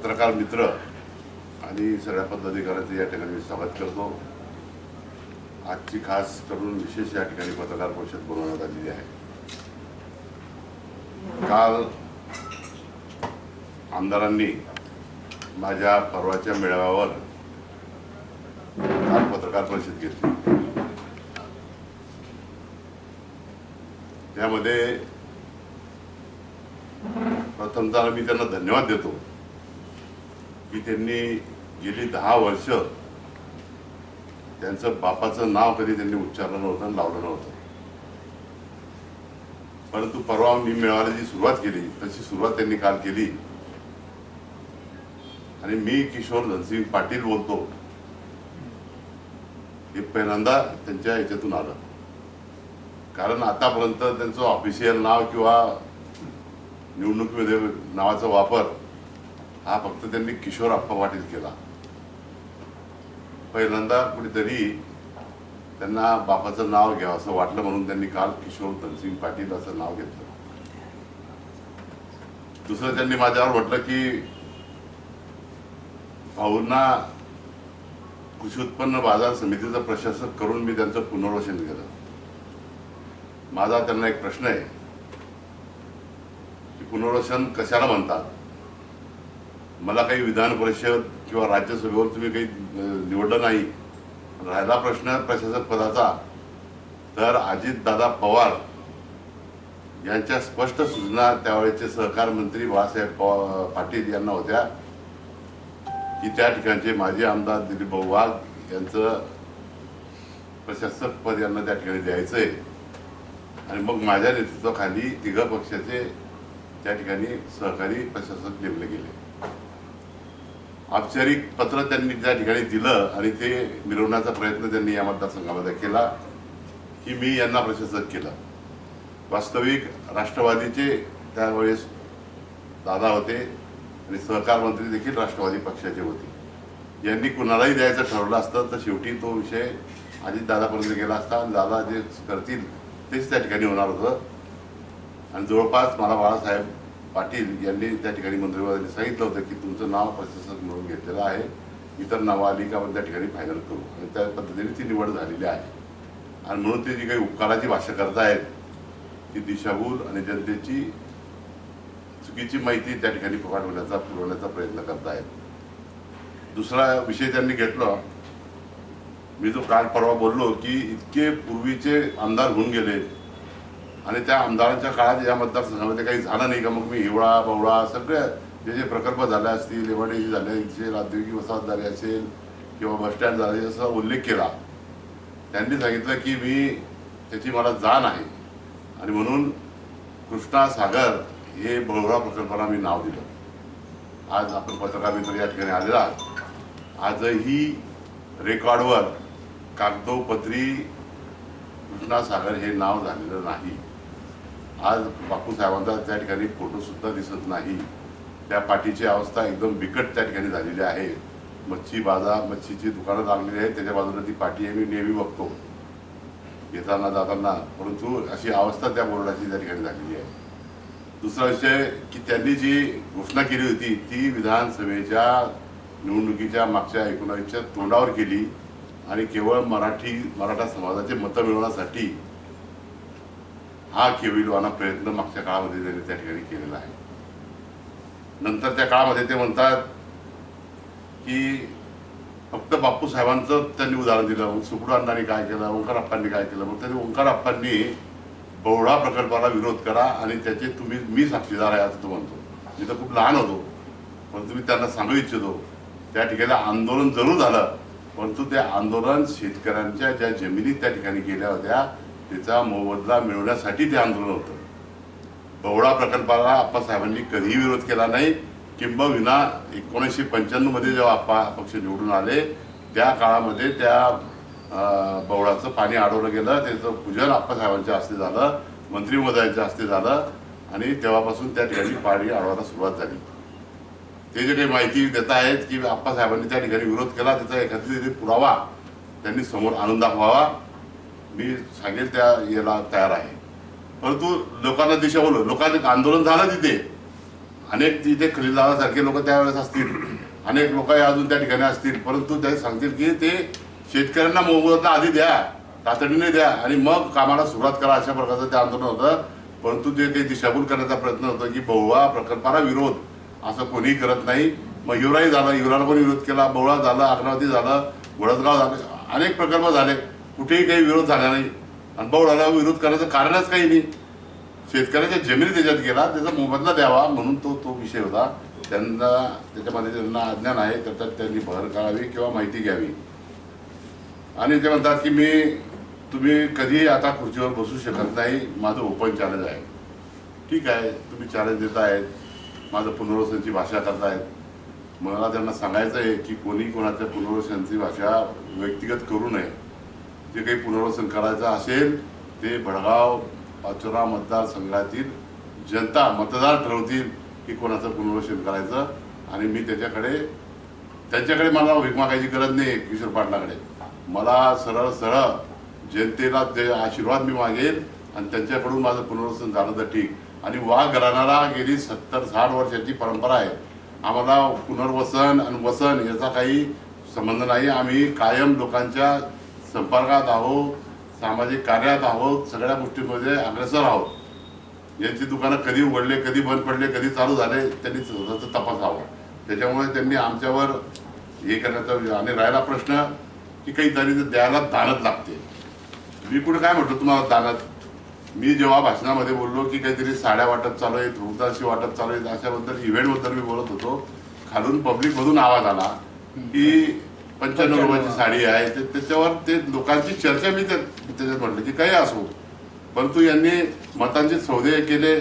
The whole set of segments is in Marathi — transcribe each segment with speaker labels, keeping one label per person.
Speaker 1: पत्रकार मित्र आणि सगळ्या पदाधिकाऱ्यांचं या ठिकाणी मी स्वागत करतो. आजची खास करून विशेष या ठिकाणी पत्रकार परिषद बोलवण्यात आलेली आहे. काल आमदारांनी माझ्या परवाच्या मेळाव्यावर काल पत्रकार परिषद घेतली. त्यामध्ये प्रथमतः मी त्यांना धन्यवाद देतो. की त्यांनी गेली दहा वर्ष त्यांचं बापाचं नाव कधी त्यांनी उच्चारलं नव्हतं लावलं नव्हतं. परंतु परवा मी मेळाव्याला जी सुरुवात केली तशी सुरुवात त्यांनी काल केली. आणि मी किशोर धनसिंग पाटील बोलतो. हे पहिल्यांदा त्यांच्या याच्यातून आलं. कारण आतापर्यंत त्यांचं ऑफिशियल नाव किंवा निवडणुकीमध्ये नावाचा वापर हा फक्त त्यांनी किशोर आप्पा पाटील केला. पहिल्यांदा कुठेतरी त्यांना बापाचं नाव घ्यावं असं वाटलं म्हणून त्यांनी काल किशोर धनसिंग पाटील असं नाव घेतलं. दुसरं त्यांनी माझ्यावर म्हटलं की भाऊंना कृषी उत्पन्न बाजार समितीचं प्रशासक करून मी त्यांचं पुनर्वसन केलं. माझा त्यांना एक प्रश्न आहे की पुनर्वसन कशाला म्हणतात? मला काही विधान परिषद किंवा राज्यसभेवर तुम्ही काही निवडलं नाही राहिला प्रश्न प्रशासक पदाचा तर अजितदादा पवार यांच्या स्पष्ट सूचना त्यावेळेचे सहकार मंत्री बाळासाहेब पाटील यांना होत्या की त्या ठिकाणचे माजी आमदार दिलीप भाऊ वाघ यांचं प्रशासक पद यांना त्या ठिकाणी द्यायचं आहे आणि मग माझ्या नेतृत्वाखाली तिघ पक्षाचे त्या ठिकाणी सहकारी प्रशासक नेमले गेले. औपचारिक पत्र त्यांनी त्या ठिकाणी दिलं आणि ते मिरवण्याचा प्रयत्न त्यांनी या मतदारसंघामध्ये केला की मी यांना प्रशासक केलं. वास्तविक राष्ट्रवादीचे त्यावेळेस दादा होते आणि सहकार मंत्री देखील राष्ट्रवादी पक्षाचे होते. यांनी कुणालाही द्यायचं ठरवलं असतं तर शेवटी तो विषय अजितदादापर्यंत गेला असता आणि दादा जे करतील तेच त्या ठिकाणी होणार होतं. आणि जवळपास मला बाळासाहेब पाटील यांनी त्या ठिकाणी मंत्रिमंडळाने सांगितलं होतं की तुमचं नाव प्रशासक म्हणून घेतलेलं आहे. इतर नावं आली का आपण त्या ठिकाणी फायनल करू. आणि त्या पद्धतीने ती निवड झालेली आहे. आणि म्हणून ते जी काही उपकाराची भाषा करतायत ती दिशाभूल आणि जनतेची चुकीची माहिती त्या ठिकाणी पाठवण्याचा पुरवण्याचा प्रयत्न करतायत. दुसरा विषय त्यांनी घेतला. मी जो काल परवा बोललो की इतके पूर्वीचे आमदार होऊन गेले आणि त्या आमदारांच्या काळात या मतदारसंघामध्ये काही झालं नाही का? मग मी हिवळा बवळा सगळे जे जे प्रकल्प झाले असतील एवढे झाले असेल औद्योगिक वसाहत झाली असेल किंवा बसस्टँड झाले असा उल्लेख केला. त्यांनी सांगितलं की मी त्याची मला जाण आहे. आणि म्हणून कृष्णा सागर हे बळवळा प्रकल्पाला मी नाव दिलं. आज आपण पत्रकार मित्र या ठिकाणी आलेला आहात. आजही रेकॉर्डवर कागदोपत्री कृष्णा सागर हे नाव झालेलं नाही. आज बापूसाहेबांचा त्या ठिकाणी फोटोसुद्धा दिसत नाही. त्या पाठीची अवस्था एकदम बिकट त्या ठिकाणी झालेली आहे. मच्छी बाजार मच्छीची दुकानं लागलेली आहेत. त्याच्या बाजूला ती पाठी आहे. मी नेहमी बघतो. येताना जाताना. परंतु अशी अवस्था त्या बोर्डाची त्या ठिकाणी झालेली आहे. दुसरा विषय की त्यांनी जी घोषणा केली होती ती विधानसभेच्या निवडणुकीच्या मागच्या एकोणावीसच्या तोंडावर केली. आणि केवळ मराठी मराठा समाजाचे मतं मिळवण्यासाठी हा केविलवाना प्रयत्न मागच्या काळामध्ये त्यांनी त्या ठिकाणी केलेला आहे. नंतर त्या काळामध्ये ते म्हणतात की फक्त बाप्पू साहेबांचं त्यांनी उदाहरण दिलं मग सुकडू अण्णांनी काय केलं ओंकार अप्पांनी काय केलं मग त्यांनी ओंकार अप्पांनी प्रकल्पाला विरोध करा आणि त्याचे तुम्ही मी साक्षीदार आहे असं तो म्हणतो. मी तर खूप लहान होतो परंतु मी त्यांना सांगू इच्छितो. त्या ठिकाणी आंदोलन जरूर झालं परंतु ते आंदोलन शेतकऱ्यांच्या ज्या जमिनी त्या ठिकाणी गेल्या होत्या तिचा मोबदला मिळवण्यासाठी ते आंदोलन होतं. बवडा प्रकल्पाला आप्पासाहेबांनी कधीही विरोध केला नाही. किंबविना एकोणीसशे पंच्याण्णवमध्ये जेव्हा आप्पा पक्ष निवडून आले त्या काळामध्ये त्या बवळाचं पाणी अडवलं गेलं. त्याचं पूजन आप्पासाहेबांच्या हस्ते झालं मंत्री हस्ते झालं आणि तेव्हापासून त्या ठिकाणी पाणी अडवायला सुरुवात झाली. ते जे काही माहिती देत आहेत की आप्पासाहेबांनी त्या ठिकाणी विरोध केला त्याचा एखादी पुरावा त्यांनी समोर आणून दाखवावा. मी सांगेल त्या याला तयार आहे. परंतु लोकांना दिशावलं लोकांनी आंदोलन झालं तिथे. अनेक तिथे खलीलदारासारखे लोक त्यावेळेस असतील. अनेक लोक अजून त्या ठिकाणी असतील. परंतु ते सांगतील की ते शेतकऱ्यांना मोबदला आधी द्या तातडीने द्या आणि मग कामाला सुरुवात करा अशा प्रकारचं ते आंदोलन होतं. परंतु ते ते दिशाभूल करण्याचा प्रयत्न होतो की बहुवा प्रकल्पाला विरोध. असं कोणीही करत नाही. मग युराही झालं युवराला पण विरोध केला बहुळा झालं अकरावती झालं घोडसगाव झालं अनेक प्रकल्प झाले. कुठेही काही विरोध झाला नाही. आणि विरोध करायचं कारणच काही नाही. शेतकऱ्याच्या जमिनी त्याच्यात गेला त्याचा मोबदला द्यावा म्हणून तो तो विषय होता. त्यांना त्याच्यामध्ये त्यांना अज्ञान आहे त्याच्यात त्यांनी भर काढावी किंवा माहिती घ्यावी. आणि ते म्हणतात की मी तुम्ही कधीही आता खुर्चीवर बसू शकत नाही माझं ओपन चॅलेंज आहे. ठीक आहे तुम्ही चॅलेंज देत आहेत माझं पुनर्वसनची भाषा करतायत. मला त्यांना सांगायचं आहे की कोणी कोणाच्या पुनर्वसनची भाषा व्यक्तिगत करू नये. जे काही पुनर्वसन करायचं असेल ते भडगाव पाचोरा मतदारसंघातील जनता मतदार ठरवतील की कोणाचं पुनर्वसन करायचं. आणि मी त्याच्याकडे त्यांच्याकडे मला भीक मागायची गरज नाही किशोर पाटलाकडे. मला सरळ सरळ जनतेला ते आशीर्वाद मी मागेल आणि त्यांच्याकडून माझं पुनर्वसन झालं तर ठीक. आणि वाघ घराण्याला गेली सत्तर साठ वर्षाची परंपरा आहे. आम्हाला पुनर्वसन आणि वसन याचा काही संबंध नाही. आम्ही कायम लोकांच्या संपर्कात आहोत सामाजिक कार्यात आहोत सगळ्या गोष्टींमध्ये अग्रेसर आहोत. यांची दुकानं कधी उघडले कधी बंद पडले कधी चालू झाले त्यांनी स्वतःचं तपासावं त्याच्यामुळे त्यांनी आमच्यावर हे करण्याचा आणि राहिला प्रश्न की काही तरी द्यायला दानत लागते. मी कुठे काय म्हटलं तुम्हाला दानत मी जेव्हा भाषणामध्ये बोललो की काहीतरी साड्या वाटप चालू आहेत रुग्णाशी वाटप चालू आहेत अशाबद्दल इव्हेंटबद्दल मी बोलत होतो. खालून पब्लिकमधून आवाज आला की पंच्याण्णव रुपयाची साडी आहे. ते त्याच्यावर ते लोकांची चर्चा मी त्या- त्याच्यात म्हटलं की काही असो. परंतु यांनी मतांचे सौदे केले.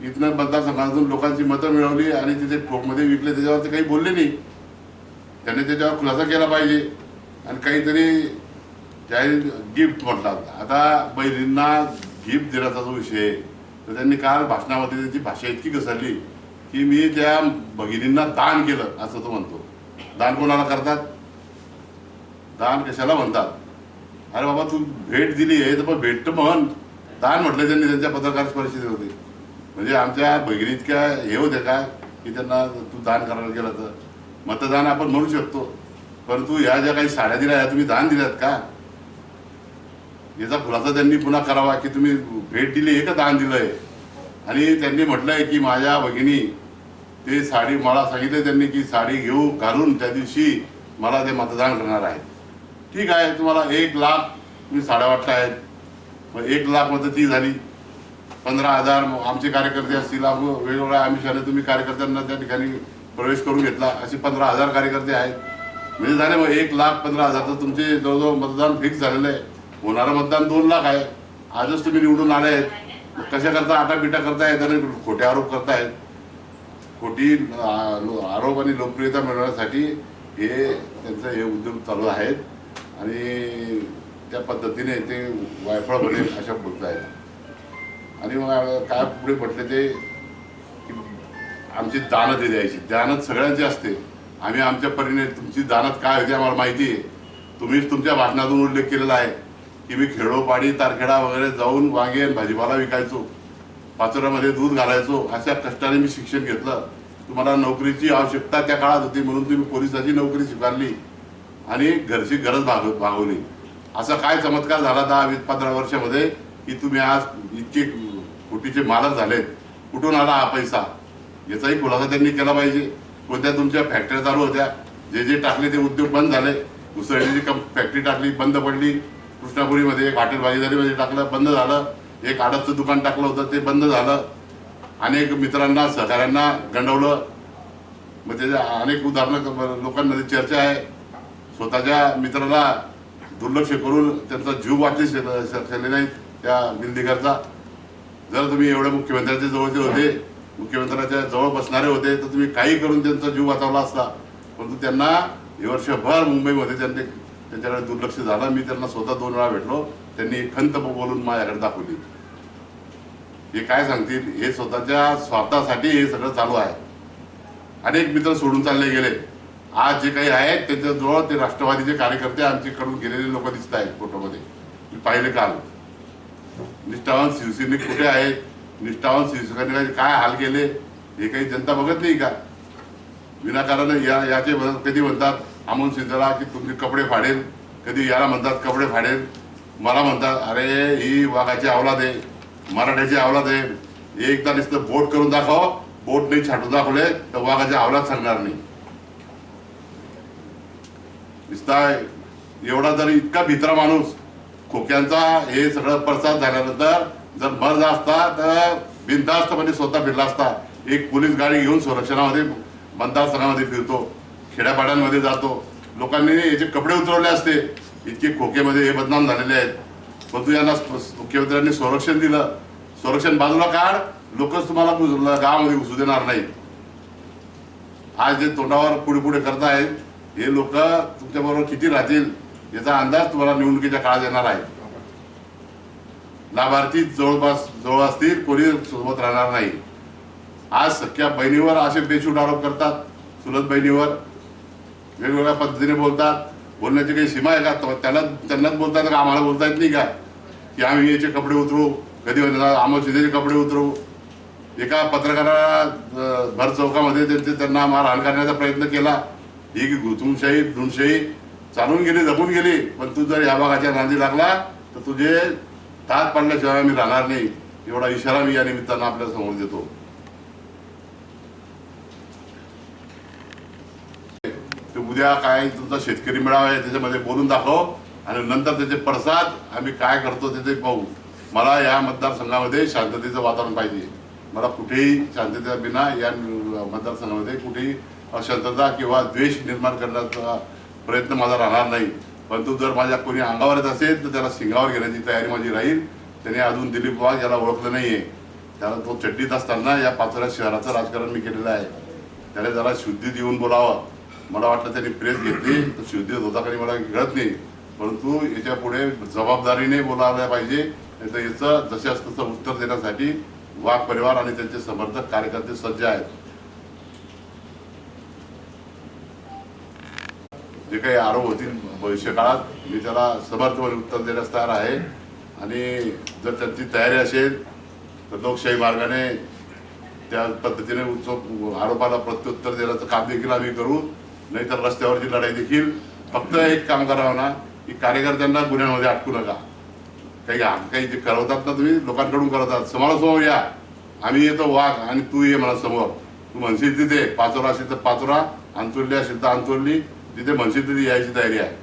Speaker 1: इथनं मतदारसंघातून लोकांची मतं मिळवली आणि तिथे ठोकमध्ये विकले. त्याच्यावर ते काही बोलले नाही. त्यांनी त्याच्यावर खुलासा केला पाहिजे. आणि काहीतरी जाहीर गिफ्ट म्हणतात आता बहिणींना गिफ्ट देण्याचा जो विषय तर त्यांनी काल भाषणामध्ये त्यांची भाषा इतकी घसरली की मी त्या भगिनींना दान केलं असं तो म्हणतो. दान कोणाला करतात? दान कशाला म्हणतात? अरे बाबा तू भेट दिली आहे तर मग भेट म्हण. दान म्हटलं त्यांनी त्यांच्या पत्रकार होते. म्हणजे आमच्या भगिनी इतक्या हे होत्या का की त्यांना तू दान करायला गेलं तर मतदान आपण म्हणू शकतो. परंतु ह्या ज्या काही साड्या दिल्या ह्या तुम्ही दान दिल्यात का? याचा खुलासा त्यांनी पुन्हा करावा की तुम्ही भेट दिली आहे का दान दिलंय? आणि त्यांनी म्हटलंय की माझ्या भगिनी ते साडी मला सांगितलं त्यांनी की साडी घेऊ घालून त्या दिवशी मला ते मतदान करणार आहे ठीक आहे तुम्हाला एक लाख मी साड्या आहेत. मग एक लाख मतं ती झाली. पंधरा हजार मग आमचे कार्यकर्ते असतील वेगवेगळ्या वेगवेगळ्या आमिषाने तुम्ही कार्यकर्त्यांना त्या ठिकाणी प्रवेश करून घेतला. असे पंधरा हजार कार्यकर्ते आहेत. म्हणजे झाले मग एक लाख पंधरा हजार तर तुमचे जवळजवळ मतदान फिक्स झालेलं आहे. होणारं मतदान दोन लाख आहे. आजच तुम्ही निवडून आले आहेत. मग कशा करता आटापिटा करतायत आणि खोटे आरोप करतायत खोटी आरोप आणि लोकप्रियता मिळवण्यासाठी हे त्यांचं हे उद्योग चालू आहेत. आणि त्या पद्धतीने ते वायफळ बनेल अशा बोलत आहेत आणि मग काय पुढे म्हटले ते की आमची दानत ते द्यायची दानत सगळ्यांची असते. आम्ही आमच्या परीने तुमची दानत काय होती आम्हाला माहिती आहे. तुम्हीच तुमच्या भाषणातून उल्लेख केलेला आहे की मी खेडोपाडी तारखेडा वगैरे जाऊन वांगे भाजीपाला विकायचो. पाचोऱ्यामध्ये दूध घालायचो. अशा कष्टाने मी शिक्षण घेतलं. तुम्हाला नोकरीची आवश्यकता त्या काळात होती म्हणून तुम्ही पोलिसाची नोकरी स्वीकारली. आणि घरची गरज भाग भागवली. असा काय चमत्कार झाला दहा वीस पंधरा वर्षामध्ये की तुम्ही आज इतके कोटीचे मालक झालेत. कुठून आला हा पैसा? याचाही खुलासा त्यांनी केला पाहिजे. कोणत्या तुमच्या फॅक्टऱ्या चालू होत्या? जे जे टाकले ते उद्योग बंद झाले. उसळण्याची कम फॅक्टरी टाकली बंद पडली. कृष्णापुरीमध्ये एक हॉटेल भागीदारीमध्ये टाकलं बंद झालं. एक आडतचं दुकान टाकलं होतं ते बंद झालं. अनेक मित्रांना सहकाऱ्यांना गंडवलं. मग त्याच्या अनेक उदाहरणं लोकांमध्ये चर्चा आहे. स्वतःच्या मित्राला दुर्लक्ष करून त्यांचा जीव वाटले शकले नाहीत त्या बिल्डिंगरचा जर तुम्ही एवढ्या मुख्यमंत्र्यांच्या जवळचे होते मुख्यमंत्र्यांच्या जवळ बसणारे होते तर तुम्ही काही करून त्यांचा जीव वाचवला असता. परंतु त्यांना हे वर्षभर मुंबईमध्ये त्यांनी त्यांच्याकडे दुर्लक्ष झालं. मी त्यांना स्वतः दोन वेळा भेटलो. त्यांनी खंत बोलून माझ्याकडे दाखवली. हे काय सांगतील? हे स्वतःच्या स्वार्थासाठी हे सगळं चालू आहे. अनेक मित्र सोडून चालले गेले. आज जे काही आहेत त्यांच्याजवळ ते राष्ट्रवादीचे कार्यकर्ते आमच्याकडून गेलेले लोक दिसत आहेत फोटोमध्ये. मी पाहिले काल. निष्ठावान शिवसैनिक कुठे आहेत? निष्ठावान शिवसैनिकांचे काय हाल केले? हे काही जनता बघत नाही का? विनाकारण या याचे कधी म्हणतात अमोल सिंधला की तुमचे कपडे फाडेल. कधी याला म्हणतात कपडे फाडेल. मला म्हणतात अरे ही वाघाची अवलाद आहे. मराठ्याची अवलाद आहे. एकदा नुसतं बोट करून दाखव. बोट नाही छाटून दाखवले तर वाघाची अवलाद सांगणार नाही. नुसता एवढा जर इतका भित्रा माणूस खोक्यांचा हे सगळं प्रसाद झाल्यानंतर जर मर्द असता तर बिनधास्तपणे म्हणजे स्वतः फिरला असता. एक पोलीस गाडी घेऊन संरक्षणामध्ये मतदारसंघामध्ये फिरतो खेड्यापाड्यांमध्ये जातो. लोकांनी याचे कपडे उतरवले असते. इतके खोकेमध्ये हे बदनाम झालेले आहेत. परंतु यांना मुख्यमंत्र्यांनी संरक्षण दिलं. संरक्षण बाजूला काढ. लोकच तुम्हाला गावामध्ये घुसू देणार नाही. आज जे तोंडावर पुढे पुढे करतायत हे लोक तुमच्या बरोबर किती राहतील याचा अंदाज तुम्हाला निवडणुकीच्या काळात येणार आहे. लाभार्थी जवळपास जवळ असतील कोणी सोबत राहणार नाही. आज सख्या बहिणीवर असे बेशूट आरोप करतात सुलत बहिणीवर. वेगवेगळ्या पद्धतीने बोलतात. बोलण्याची काही सीमा आहे का? त्यांना त्यांनाच बोलता का आम्हाला बोलता येत नाही का? की आम्ही याचे कपडे उतरू कधी म्हणतात अमोल कपडे उतरू. एका पत्रकाराला भर चौकामध्ये त्यांचे त्यांना मारहाण करण्याचा प्रयत्न केला. ही की घुसुमशाही चालून गेली जपून गेली पण तू जर या भागाच्या नांदी लागला तर तुझे तात पडल्याशिवाय आम्ही राहणार नाही. एवढा इशारा मी या निमित्तानं आपल्यासमोर देतो. ते उद्या काय तुमचा शेतकरी मेळावा आहे त्याच्यामध्ये बोलून दाखव आणि नंतर त्याचे पडसाद आम्ही काय करतो ते पाहू. मला या मतदारसंघामध्ये शांततेचं वातावरण पाहिजे. मला कुठेही शांततेचा बिना या मतदारसंघामध्ये कुठेही अशांतता किंवा द्वेष निर्माण करण्याचा प्रयत्न माझा राहणार नाही. परंतु जर माझ्या कोणी अंगावर येत असेल तर त्याला सिंगावर घेण्याची तयारी माझी राहील. त्याने अजून दिलीप वाघ याला ओळखलं नाहीये. त्याला तो चड्डीत असताना या पाचोऱ्या शहराचं राजकारण मी केलेलं आहे. त्याने जरा शुद्धीत येऊन बोलावं. मला वाटलं त्यांनी प्रेस घेतली तर शुद्धी होता काही मला कळत नाही. परंतु याच्यापुढे जबाबदारीने बोलायला पाहिजे. नाही तर याचं जशास तसं उत्तर देण्यासाठी वाघ परिवार आणि त्यांचे समर्थक कार्यकर्ते सज्ज आहेत. जे काही आरोप होतील भविष्य काळात मी त्याला समर्थपणे उत्तर देण्यास तयार आहे. आणि जर त्यांची तयारी असेल तर लोकशाही मार्गाने त्या पद्धतीने उत्सव आरोपाला प्रत्युत्तर देण्याचं काम देखील आम्ही करू. नाहीतर रस्त्यावरची लढाई देखील. फक्त एक काम करावं ना की कार्यकर्त्यांना गुन्ह्यांमध्ये अटकू नका. काही काही जे करवतात ना तुम्ही लोकांकडून करवतात. समोरासमोर या. आम्ही येतो वाघ आणि तू ये मला समोर. तू म्हणशील तिथे पाचोरा असेल तर पाचोरा अंतुरली असेल तर अंतुरली जिथे म्हणशील तिथे यायची तयारी आहे